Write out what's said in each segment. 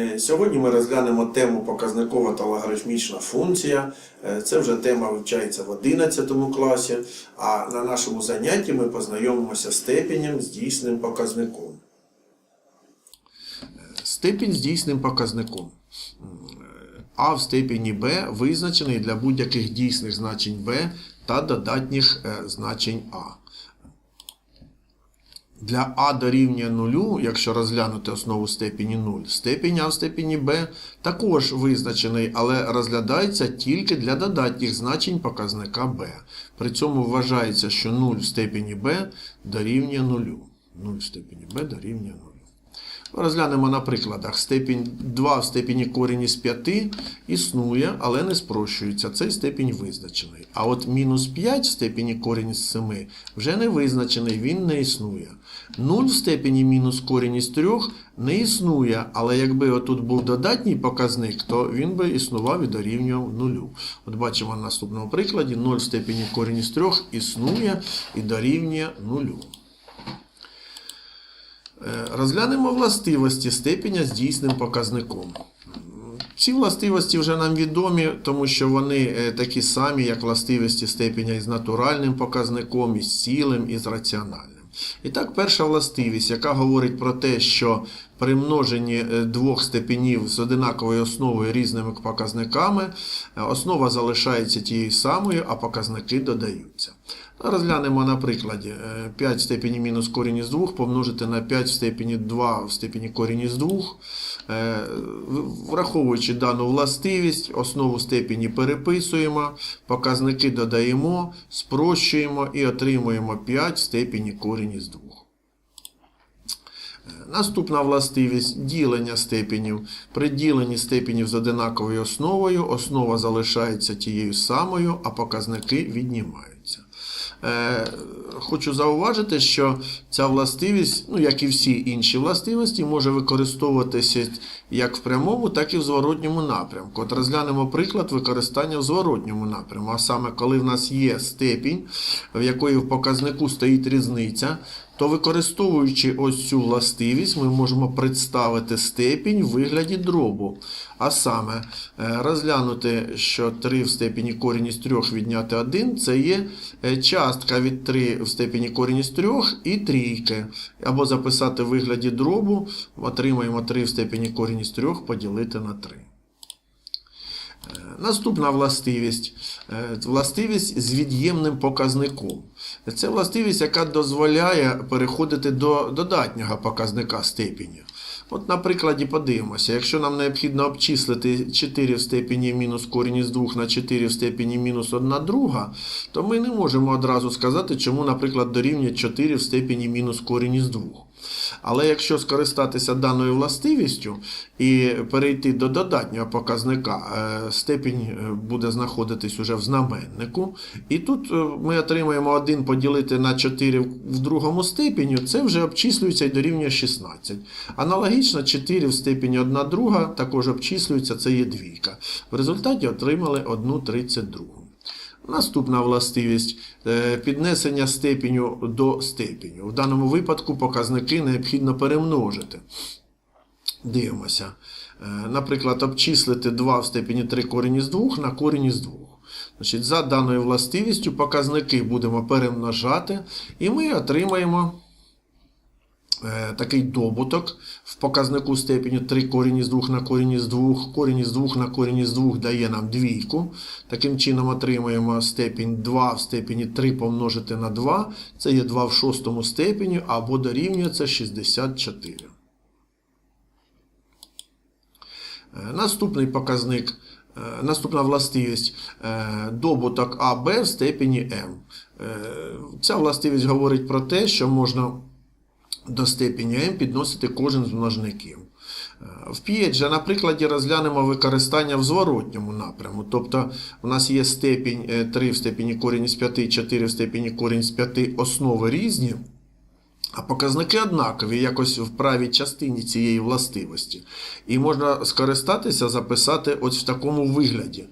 Е, Сьогодні ми розглянемо тему показникова та логарифмічна функція. Е, Це вже тема вивчається в 11 класі, а на нашому занятті ми познайомимося з степенем з дійсним показником. Степінь з дійсним показником. А в степені b визначений для будь-яких дійсних значень b та додатніх е, значень а. Для а дорівнює нулю, якщо розглянути основу степені 0, степінь а в степені Б також визначений, але розглядається тільки для додатніх значень показника Б. При цьому вважається, що 0 в степені Б дорівнює нулю. 0 в степені Б дорівнює 0. Розглянемо на прикладах. Степінь 2 в степені корінь із 5 існує, але не спрощується. Цей степінь визначений. А от мінус 5 в степені корінь із 7 вже не визначений, він не існує. 0 в степені мінус корінь із 3 не існує, але якби отут був додатній показник, то він би існував і дорівнював 0. От бачимо на наступному прикладі: 0 в степені корінь із 3 існує і дорівнює 0. Розглянемо властивості степеня з дійсним показником. Ці властивості вже нам відомі, тому що вони е, такі самі, як властивості степеня із натуральним показником, із цілим, і з раціональним. І так, перша властивість, яка говорить про те, що при множенні е, двох степенів з одинаковою основою різними показниками, е, основа залишається тією самою, а показники додаються. Розглянемо на прикладі. Е, 5 в степені мінус корінь із 2 помножити на 5 в степені 2 в степені корінь із 2. Е, Враховуючи дану властивість, основу степені переписуємо, показники додаємо, спрощуємо і отримуємо 5 в степені корінь із 2. Наступна властивість ділення степенів. При діленні степенів з одинаковою основою основа залишається тією самою, а показники віднімаються. Е, Хочу зауважити, що ця властивість, ну як і всі інші властивості, може використовуватися як в прямому, так і в зворотньому напрямку. От розглянемо приклад використання в зворотньому напрямку. А саме, коли в нас є степінь, в якої в показнику стоїть різниця, то використовуючи ось цю властивість, ми можемо представити степінь в вигляді дробу. А саме е, розглянути, що 3 в степені корінь із 3 відняти 1 це є е, частка від 3 в степені корінь із 3 і трійки. Або записати в вигляді дробу, отримаємо 3 в степені корінь із 3 поділити на 3. Наступна властивість Е, властивість з від'ємним показником. Це властивість, яка дозволяє переходити до додатнього показника степені. От на прикладі подивимося, якщо нам необхідно обчислити 4 в степені мінус корінь із 2 на 4 в степені мінус 1 друга, то ми не можемо одразу сказати, чому, наприклад, дорівнює 4 в степені мінус корінь із 2. Але якщо скористатися даною властивістю і перейти до додатнього показника, е, степінь е, буде знаходитись уже в знаменнику. І тут е, ми отримаємо 1 поділити на 4 в другому степені, це вже обчислюється і дорівнює 16. Аналогічно 4 в степені 1 друга також обчислюється, це є двійка. В результаті отримали 1 32. Наступна властивість е, піднесення степеню до степеню. В даному випадку показники необхідно перемножити. Дивимося. Е, Наприклад, обчислити 2 в степені 3 корінь із 2 на корінь із 2. Значить, За даною властивістю показники будемо перемножати, і ми отримаємо такий добуток в показнику степеню 3 корінь із 2 на корінь із 2. Корінь із 2 на корінь із 2 дає нам двійку. Таким чином отримаємо степінь 2 в степені 3 помножити на 2. Це є 2 в шостому степені, або дорівнює це 64. Е, Наступний показник, е, наступна властивість е, добуток АБ в степені М. Е, Ця властивість говорить про те, що можна до степені М підносити кожен з множників. Е, В П'єджа на прикладі розглянемо використання в зворотньому напряму. Тобто у нас є степінь е, 3 в степені корінь з 5, 4 в степені корінь з 5 основи різні. А показники однакові якось в правій частині цієї властивості. І можна скористатися, записати ось в такому вигляді.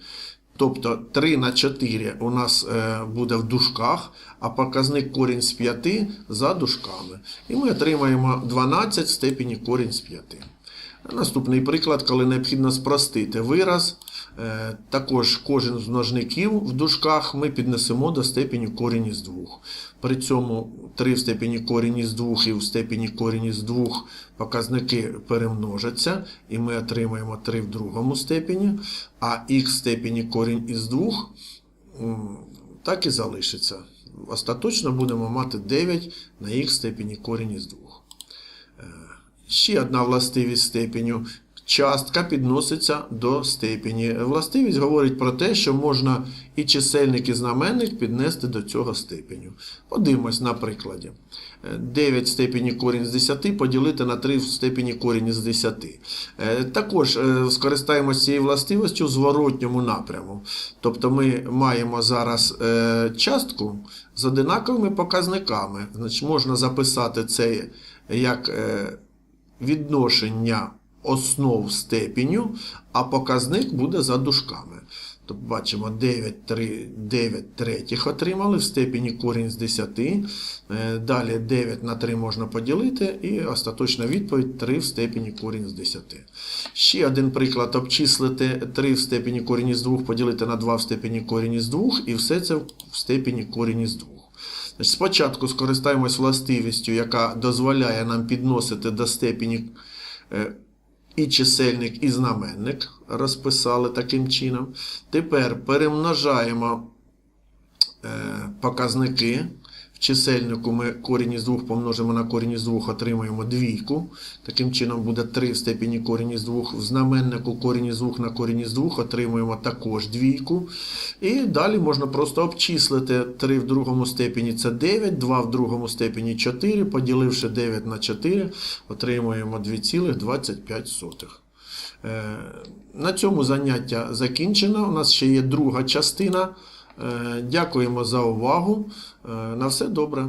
Тобто 3 на 4 у нас е, буде в дужках, а показник корінь з 5 за дужками. І ми отримаємо 12 в степені корінь з 5. Наступний приклад, коли необхідно спростити вираз. Е, Також кожен з множників в дужках ми піднесемо до степені корінь із двох. При цьому 3 в степені корінь із двох і в степені корінь із двох показники перемножаться, і ми отримаємо 3 в другому степені, а х в степені корінь із двох так і залишиться. Остаточно будемо мати 9 на х степені корінь із двох. Ще одна властивість степеню. Частка підноситься до степені. Властивість говорить про те, що можна і чисельник, і знаменник піднести до цього степеню. Подивимось на прикладі. Е, 9 в степені корінь з 10 поділити на 3 в степені корінь із 10. Е, Також е, скористаємося цією властивістю в зворотньому напряму. Тобто ми маємо зараз е, частку з одинаковими показниками. Значить, можна записати це як відношення основ степеню, а показник буде за дужками. Тобто бачимо 9, 3, 9 третіх отримали в степені корінь з 10. Е, Далі 9 на 3 можна поділити, і остаточна відповідь 3 в степені корінь з 10. Ще один приклад: обчислити 3 в степені корінь із 2 поділити на 2 в степені корінь із 2, і все це в степені корінь із 2. Значить, спочатку скористаємось властивістю, яка дозволяє нам підносити до степені е, і чисельник, і знаменник. Розписали таким чином. Тепер перемножаємо е, показники. Чисельнику ми корінь із 2 помножимо на корінь із 2, отримаємо двійку. Таким чином буде 3 в степені корінь із 2. В знаменнику корінь із 2 на корінь із 2 отримуємо також двійку. І далі можна просто обчислити 3 в другому степені це 9, 2 в другому степені 4, поділивши 9 на 4, отримуємо 2,25. Е, На цьому заняття закінчено. У нас ще є друга частина. Е, Дякуємо за увагу. Е, На все добре.